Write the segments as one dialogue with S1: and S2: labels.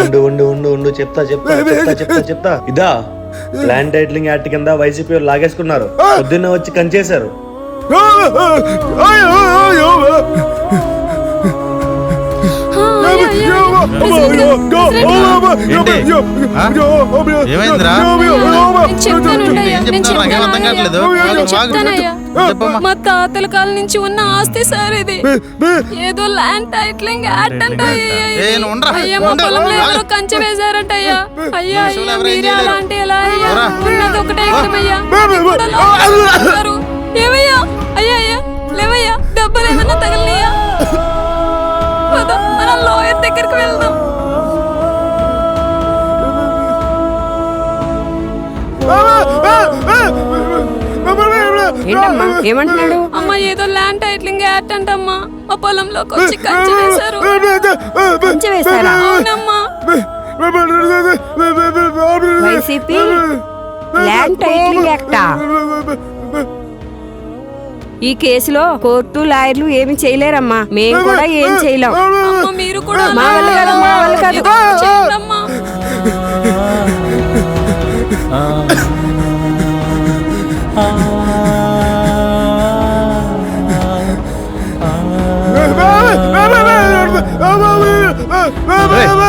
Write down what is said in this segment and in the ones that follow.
S1: ఉండు ఉండు ఉండు ఉండు. ఉండు చెప్తా చెప్తా చెప్తా చెప్తా చెప్తా. ఇదా ప్లాన్ టైటిలింగ్ యాక్ట్ కింద వైసీపీ వాళ్ళు లాగేసుకున్నారు. పొద్దున్న వచ్చి కంచేశారు.
S2: మా తాతల కాలం నుంచి ఉన్న ఆస్తి సార్ ఇది ఏదో ల్యాండ్ టైటిలింగ్ యాక్ట్? అయ్యా మా
S3: ఉండు.
S2: పొలంలో
S3: ఆగు.
S2: ఎవరో కంచె వేశారంట అయ్యా అయ్యా మీరే
S3: చేయలేరు.
S2: అలా అంటే ఎలా అయ్యా? ఉన్నది ఒకటే. ఏమయ్యా
S4: ఏంటమ్మా ఏమంటున్నాడు
S2: అమ్మ ఏదో ల్యాండ్ టైటిలింగ్ యాక్ట్ అంటమ్మా మా పొలంలోకి వచ్చి కంచె వేశారు
S4: కంచె వేశారా?
S2: అవునమ్మా
S4: వైసీపీ ల్యాండ్ టైటిలింగ్ యాక్టా ఈ కేసులో కోర్టు లాయర్లు ఏమి చేయలేరమ్మా మేము కూడా ఏం చేయలేం
S2: అమ్మ మీరు కూడా
S4: మా వల్ల కాదు, మా వల్ల కాదు.
S2: ఏదో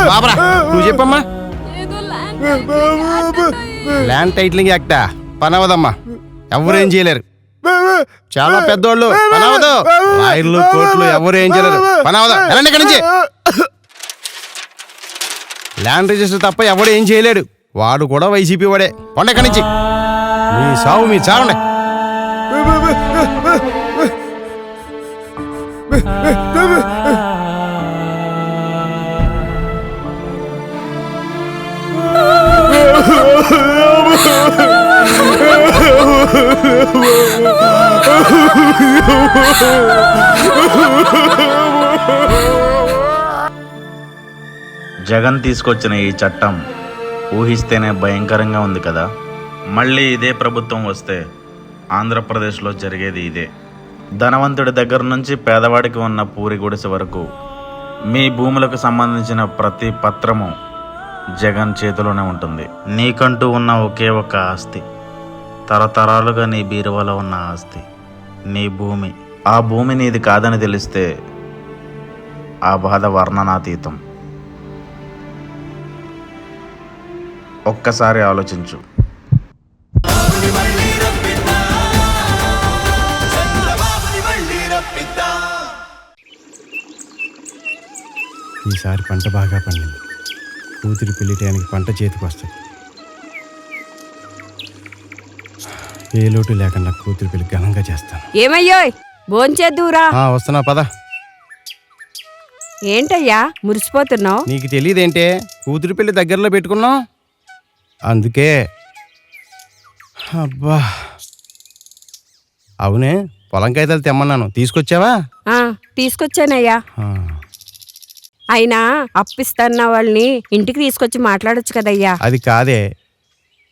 S3: బాబరా నువ్వు చెప్పమ్మా
S2: ఏదో ల్యాండ్ టైటిలింగ్ యాక్ట్ అంట.
S3: ల్యాండ్ టైటిలింగ్ యాక్టా పనవదమ్మా ఎవరేం చేయలేరు చాలా పెద్దోళ్ళు పనవదు లాయర్లు కోర్టులు ఎవరు ఏం చేయలేరు పనవదు వెళ్ళండి ఇక్కడి నుంచి ల్యాండ్ రిజిస్టర్ తప్ప ఎవడు ఏం చేయలేడు వాడు కూడా వైసీపీ వాడే పొండ ఇక్కడి నుంచి మీ సావు మీ చావండి
S5: జగన్ తీసుకొచ్చిన ఈ చట్టం ఊహిస్తేనే భయంకరంగా ఉంది కదా. మళ్ళీ ఇదే ప్రభుత్వం వస్తే ఆంధ్రప్రదేశ్లో జరిగేది ఇదే. ధనవంతుడి దగ్గర నుంచి పేదవాడికి ఉన్న పూరి గుడిసె వరకు మీ భూములకు సంబంధించిన ప్రతి పత్రము జగన్ చేతిలోనే ఉంటుంది. నీకంటూ ఉన్న ఒకే ఒక ఆస్తి. తరతరాలుగా నీ బీరువాలో ఉన్న ఆస్తి. నీ భూమి. ఆ భూమి నీది కాదని తెలిస్తే ఆ బాధ వర్ణనాతీతం. ఒక్కసారి ఆలోచించు.
S3: ఈసారి పంట బాగా పండింది. కూతురి పెళ్ళి టయానికి పంట చేతికి వస్తుంది. ఏ లోటు లేకుండా కూతురి పెళ్ళి ఘనంగా చేస్తాను.
S4: ఏమయ్యోయ్? భోంచేద్దురా
S3: వస్తున్నా పద.
S4: ఏంటయ్యా? మురిసిపోతున్నావు?
S3: నీకు తెలియదేంటే? కూతురి పెళ్ళి దగ్గరలో పెట్టుకున్నాం అందుకే. అబ్బా. అవునే పొలం కాగితాలు తెమ్మన్నాను. తీసుకొచ్చావా?
S4: తీసుకొచ్చానయ్యా. అయినా అప్పిస్తన్న వాళ్ళని ఇంటికి తీసుకొచ్చి మాట్లాడొచ్చు కదయ్యా.
S3: అది కాదే.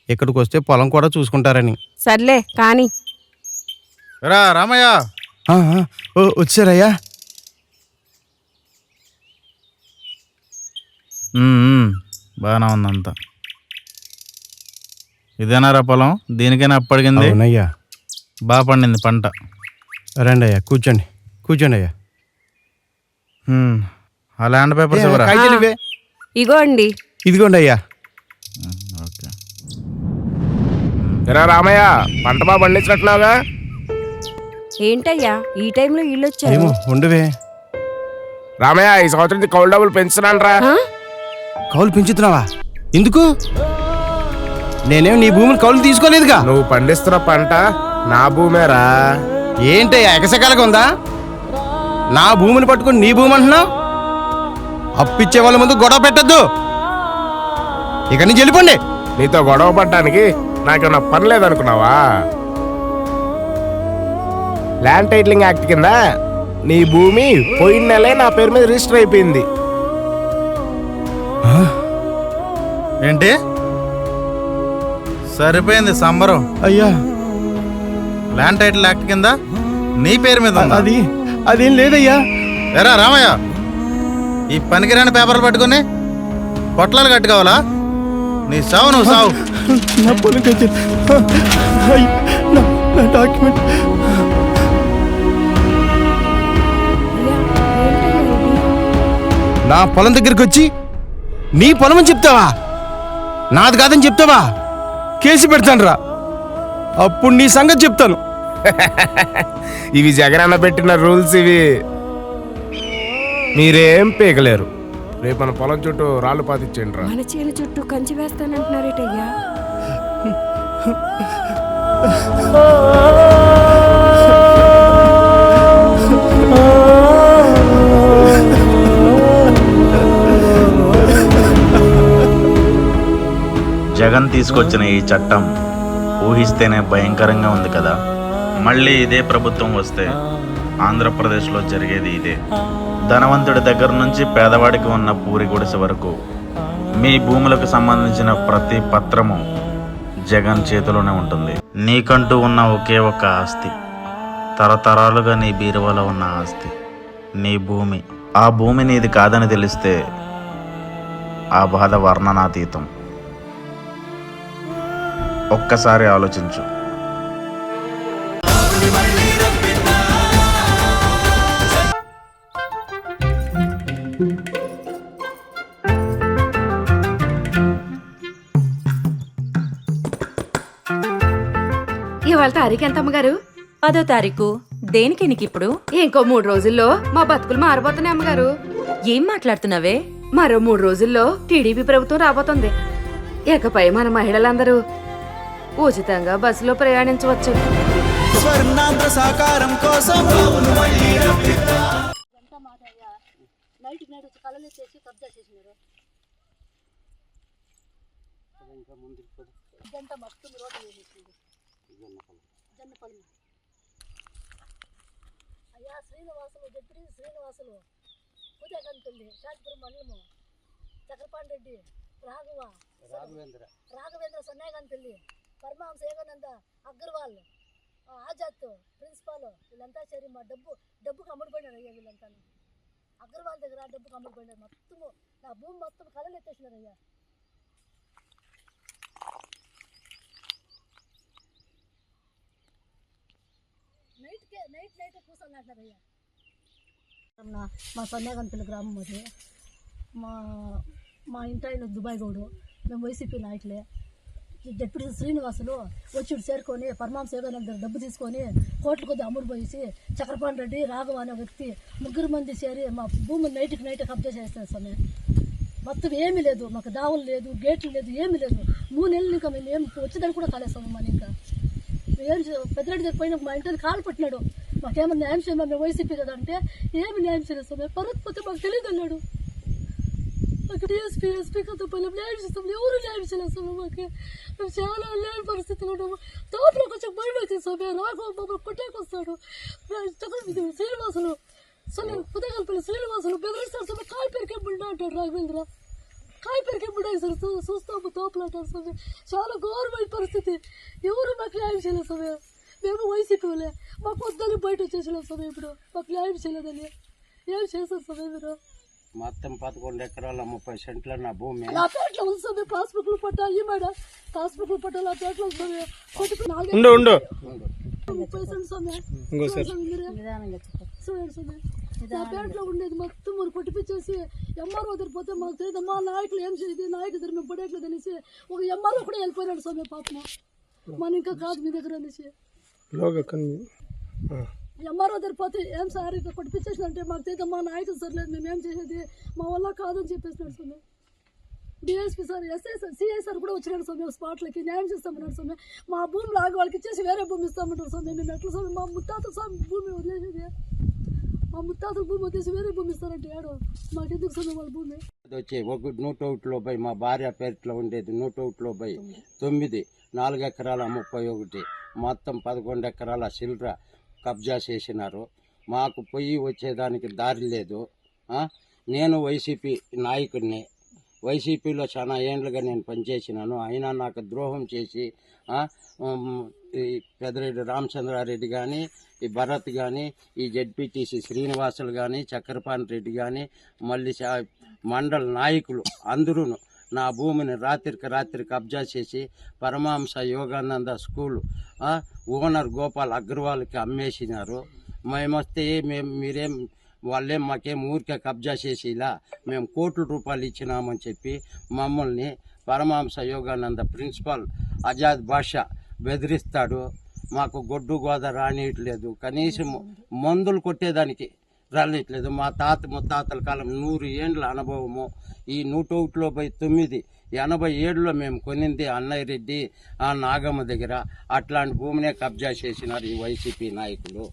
S3: ఇక్కడికి వస్తే పొలం కూడా చూసుకుంటారని.
S4: సర్లే కానీ.
S3: రా రామయ్య. ఆ, ఆ, ఓ, వచ్చారయ్యా.
S5: బాగానే ఉందంతా. ఇదేనారా పొలం? దీనికైనా అప్పడిగింది?
S3: అవునయ్యా.
S5: బాగా పండింది పంట.
S3: రండి అయ్యా కూర్చోండి కూర్చోండి అయ్యా
S5: ఆ ల్యాండ్ పేపర్స్ ఎవరా
S3: కాగితాలు ఇవే.
S4: ఇగో అండి
S3: ఇదిగోండి అయ్యా.
S5: ఓకే.
S6: ఎరా రామయ్య పంట బాగా పండించినట్టున్నావుగా?
S4: ఏంటయ్యా ఈ టైంలో వీళ్ళు వచ్చారు
S3: ఏమో ఉండవే.
S6: రామయ్య ఈ సంవత్సరం కౌలు డబ్బులు పెంచుతున్నాను రా
S4: ఆ?
S3: కౌలు పెంచుతున్నావా? ఎందుకు? నేనేం నీ భూమిని కౌలు తీసుకోలేదుగా?
S6: నువ్వు పండిస్తున్న పంట నా భూమేరా.
S3: ఏంటయ్యా ఎకసకాలుగా ఉందా? నా భూమిని పట్టుకుని నీ భూమి అంటున్నావు? అప్పిచ్చే వాళ్ళ ముందు గొడవ పెట్టద్దు. ఇక నుంచి వెళ్ళిపోండి.
S6: నీతో గొడవ పడటానికి నాకేమన్నా పని లేదనుకున్నావా? ల్యాండ్ టైటిలింగ్ యాక్ట్ కింద నీ భూమి పోయిన నెలే నా పేరు మీద రిజిస్టర్ అయిపోయింది.
S7: ఏంటి? సరిపోయింది సంబరం.
S3: అయ్యా.
S7: ల్యాండ్ టైటిల్ యాక్ట్ కింద నీ పేరు మీద?
S3: అది అదేం లేదయ్యా.
S7: ఎరా రామయ్య ఈ పనికిరాని పేపర్లు పట్టుకొని పొట్లాలు కట్టుకోవాలా? నీ సావు నువ్వు సావు.
S3: నా పొలం నా డాక్యుమెంట్ నా పొలం దగ్గరికి వచ్చి నీ పొలం అని చెప్తావా? నాది కాదని చెప్తావా? కేసు పెడతాను రా అప్పుడు నీ సంగతి చెప్తాను.
S6: ఇవి జగనన్న పెట్టిన రూల్స్ ఇవి. మీరేం పీకలేరు. రేపు మన పొలం చుట్టూ రాళ్ళు పాతిచ్చేయండి రా
S4: మన చీల చుట్టూ కంచి వేస్తానంటున్నారేటయ్యా?
S5: జగన్ తీసుకొచ్చిన ఈ చట్టం ఊహిస్తేనే భయంకరంగా ఉంది కదా. మళ్ళీ ఇదే ప్రభుత్వం వస్తే ఆంధ్రప్రదేశ్లో జరిగేది ఇదే. ధనవంతుడి దగ్గర నుంచి పేదవాడికి ఉన్న పూరి గుడిసె వరకు మీ భూములకు సంబంధించిన ప్రతి పత్రము జగన్ చేతిలోనే ఉంటుంది. నీకంటూ ఉన్న ఒకే ఒక్క ఆస్తి తరతరాలుగా నీ బీరువాలో ఉన్న ఆస్తి నీ భూమి. ఆ భూమి నీది కాదని తెలిస్తే ఆ బాధ వర్ణనాతీతం. ఒక్కసారి ఆలోచించు.
S8: ఇవాళ తారీఖు ఎంత అమ్మగారు?
S2: పదో తారీఖు. దేనికి నీకు ఇప్పుడు?
S8: ఇంకో మూడు రోజుల్లో మా బతుకులు మారబోతున్నాయి అమ్మగారు.
S2: ఏం మాట్లాడుతున్నావే?
S8: మరో మూడు రోజుల్లో టీడీపీ ప్రభుత్వం రాబోతుంది. ఇకపై మన మహిళలందరూ ఉచితంగా బస్సులో ప్రయాణించవచ్చు.
S9: స్వర్ణాంధ్ర సాకారం కోసం
S10: అయ్యా శ్రీనివాసులు జడ్పి శ్రీనివాసులు ఉదయకంతుల్లి శాంతిపురం మండలము చక్రపాణి రెడ్డి రాఘవ రాఘవేంద్ర. రాఘవేంద్ర సన్యాగంతుల్లి పరమహంస ఏకానంద అగ్రవాల్ ఆజాద్ ప్రిన్సిపాల్ వీళ్ళంతా సరి మా డబ్బు డబ్బుకు అమ్ముడుపోయినారు అయ్యా వీళ్ళంతా అగ్రవాల్ దగ్గర డబ్బుకు అమ్ముడుపోయినారు. మొత్తము నా భూమి మొత్తం కళలు ఎత్తేసినారు అయ్యా నైట్కే నైట్ నైట్ కూర్చొని అయ్యా మా- సన్నగంతుల గ్రామం అది. మా మా ఇంటి ఆయన దుబాయ్ గౌడు. మేము వైసీపీ నాయకులే. డిప్యూటీ శ్రీనివాసులు వచ్చి చేరుకొని పరమాం సేవల దగ్గర డబ్బు తీసుకొని కోట్ల కొద్ది అమ్ముడు పోయేసి చక్రపాణి రెడ్డి రాఘవ అనే వ్యక్తి ముగ్గురు మంది చేరి మా భూమిని నైట్కి నైట్ కబ్జా చేస్తారు సమయం మొత్తం ఏమీ లేదు. మాకు దావులు లేదు గేట్లు లేదు ఏమీ లేదు. మూడు నెలలు ఇంకా మేము ఏం వచ్చేదాన్ని కూడా కాలేస్తాము మన ఇంకా ఏం పెద్దరెడ్డి దగ్గర పోయిన మా ఇంటిని కాలు పట్టినాడు. మాకేమో న్యాయం చేయమని మేము వైసీపీ కదా అంటే ఏమి న్యాయం చేయలేదు స్వామి పరత్ మాకు తెలియదు అన్నాడు. అక్కడ ఎస్పీ ఎస్పీ కదా పల్లెం న్యాయం చేస్తాం. ఎవరు న్యాయం చేయలేదు స్వామి మాకు? మేము చాలా లేని పరిస్థితిలో ఉన్నాము. తోపులో కొంచెం భయం అవుతుంది మేము రాఘవ మమ్మల్ని కొట్టేకి వస్తాడు. చక్కగా ఇది శ్రీనివాసులు స్వామి పుదగల్పల్లి శ్రీనివాసులు బెదిరిస్తారు సార్ కాలు పెరికే బుడ్డ అంటాడు రాఘవేంద్ర. కాయ పెరిగే సార్. చూస్తాము చూస్తాము అంటారు సార్. చాలా ఘోరమైన పరిస్థితి. ఎవరు మాకు న్యాయం చేయలేదు సార్? మేము వైసీపీ వాళ్ళే మాకు వద్దని బయట వచ్చేసినాం స్వామి ఇప్పుడు. మాకు న్యాయం చేయలేదని. ఏం చేశారు స్వామి మీరు?
S9: మొత్తం పదకొండు ఎకరాల ముప్పై సెంట్ల నా భూమి.
S10: నా పేట్లో ఉంది స్వామి పాస్బుక్లు పట్టా ఈ మేడ. పాస్బుక్లు పట్టా నా పేట్లో ఉంది కొట్టుకు నాలుగు
S6: ఉండు ఉండు.
S10: ముప్పై సెంట్. చూడండి నా పేటలో ఉండేది మొత్తం మనం కొట్టిపించేసి ఎంఆర్ఓ దగ్గర పోతే మాకు తెలియదు. మా నాయకులు ఏం చేయదు నాయకులు దగ్గర మేము పడేట్లేదు అనేసి ఒక ఎంఆర్ఓ కూడా వెళ్ళిపోయినాడు స్వామి పాపం. మన ఇంకా కాదు మీ దగ్గర అనేసి. ఎంఆర్ఓ దగ్గర పోతే ఏం సార్ ఇక కొట్టిపించేసినంటే మాకు తెలియదు మా నాయకులు సర్లేదు మేము ఏం చేసేది? మా వల్ల కాదని చెప్పేసినాడు స్వామి. DSP sir SI sir CI sir కూడా వచ్చినాడు స్వామి స్పాట్లకి న్యాయం చేస్తామన్నాడు స్వామి. మా భూమి లాగా వాళ్ళకి ఇచ్చేసి వేరే భూమి ఇస్తామంటారు స్వామి. మేము ఎట్లా స్వామి? మా ముత్తాత స్వామి భూమి వదిలేసేది. మా ముత్తాతల భూమి వదిలేసి వేరే భూమి ఇస్తారంటే ఏడో? మాకెందుకు స్వామి వాళ్ళ భూమి?
S9: అది వచ్చి ఒక నూట ఒకటిలో పోయి మా భార్య పేరులో ఉండేది నూట ఒకటిలో పోయి తొమ్మిది నాలుగు ఎకరాల ముప్పై ఒకటి. మొత్తం పదకొండు ఎకరాల సిల్ర కబ్జా చేసినారు. మాకు పొయ్యి వచ్చేదానికి దారి లేదు. నేను వైసీపీ నాయకుడిని. వైసీపీలో చాలా ఏండ్లుగా నేను పనిచేసినాను. అయినా నాకు ద్రోహం చేసి పెదరెడ్డి ఈ రామచంద్రారెడ్డి కానీ ఈ భరత్ కానీ ఈ జడ్పీటీసీ శ్రీనివాసులు కానీ చక్రపాణి రెడ్డి కానీ మళ్ళీ మండల నాయకులు అందరూ నా భూమిని రాత్రికి రాత్రి కబ్జా చేసి పరమాంస యోగానంద స్కూల్ ఓనర్ గోపాల్ అగ్రవాల్కి అమ్మేసినారు. మేమొస్తే మేము మీరేం వాళ్ళేం మాకేం ఊరికే కబ్జా చేసి ఇలా మేము కోట్ల రూపాయలు ఇచ్చినామని చెప్పి మమ్మల్ని పరమాంస యోగానంద ప్రిన్సిపాల్ ఆజాద్ బాషా బెదిరిస్తాడు. మాకు గొడ్డు గోద రానియట్లేదు. కనీసం మందులు కొట్టేదానికి రానియట్లేదు మా తాత ముత్తాతల కాలం నూరు ఏండ్ల అనుభవము. ఈ నూట ఒకటిలో పోయి తొమ్మిది ఎనభై ఏడులో మేము కొనింది అన్నయ్య రెడ్డి ఆ నాగమ్మ దగ్గర. అట్లాంటి భూమినే కబ్జా చేసినారు ఈ వైసీపీ నాయకులు.